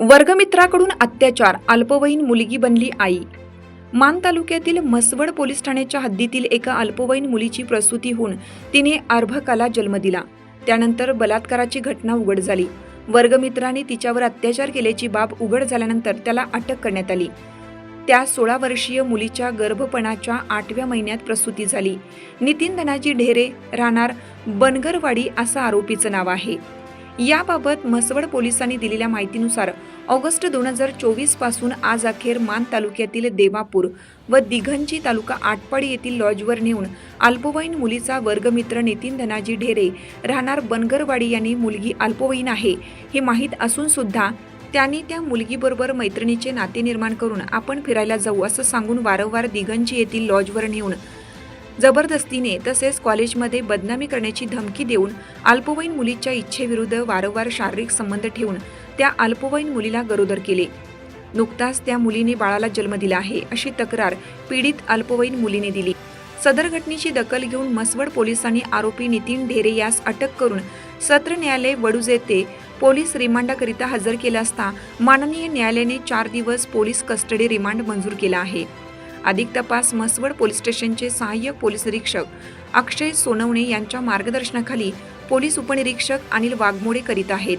वर्गमित्राकडून अत्याचार अल्पवयीन मुलगी बनली आई. मान तालुक्यातील म्हसवड पोलीस ठाण्याच्या हद्दीतील एका अल्पवयीन मुलीची प्रसूती होऊन तिने अर्भकाला जन्म दिला. त्यानंतर बलात्काराची घटना उघड झाली. वर्गमित्राने तिच्यावर अत्याचार केल्याची बाब उघड झाल्यानंतर त्याला अटक करण्यात आली. त्या सोळा वर्षीय मुलीच्या गर्भपणाच्या आठव्या महिन्यात प्रसूती झाली. नितीन धनाजी ढेरे राहणार बनगरवाडी असं आरोपीचं नाव आहे. याबाबत म्हसवड पोलिसांनी दिलेल्या माहितीनुसार ऑगस्ट दोन हजार चोवीसपासून आज अखेर मान तालुक्यातील देवापूर व दिघंची तालुका आटपाडी येथील लॉजवर नेऊन अल्पवयीन मुलीचा वर्गमित्र नितीन धनाजी ढेरे राहणार बनगरवाडी यांनी मुलगी अल्पवयीन आहे हे माहीत असून सुद्धा त्यांनी त्या मुलगीबरोबर मैत्रिणीचे नाते निर्माण करून आपण फिरायला जाऊ असं सांगून वारंवार दिघंची येथील लॉजवर नेऊन जबरदस्तीने तसेच कॉलेजमध्ये बदनामी करण्याची धमकी देऊन अल्पवयीन मुलीच्या इच्छेविरुद्ध वारंवार शारीरिक संबंध ठेवून त्या अल्पवयीन मुलीला गरोदर केले. नुकताच त्या मुलीने बाळाला जन्म दिला आहे अशी तक्रार पीडित अल्पवयीन मुलीने दिली. सदर घटनेची दखल घेऊन मसवड पोलिसांनी आरोपी नितीन ढेरे यास अटक करून सत्र न्यायालय वडूज येथे पोलीस रिमांडाकरिता हजर केला असता माननीय न्यायालयाने चार दिवस पोलीस कस्टडी रिमांड मंजूर केला आहे. अधिक तपास मसवड पोलीस स्टेशनचे सहाय्यक पोलीस निरीक्षक अक्षय सोनवणे यांच्या मार्गदर्शनाखाली पोलीस उपनिरीक्षक अनिल वाघमोडे करीत आहेत.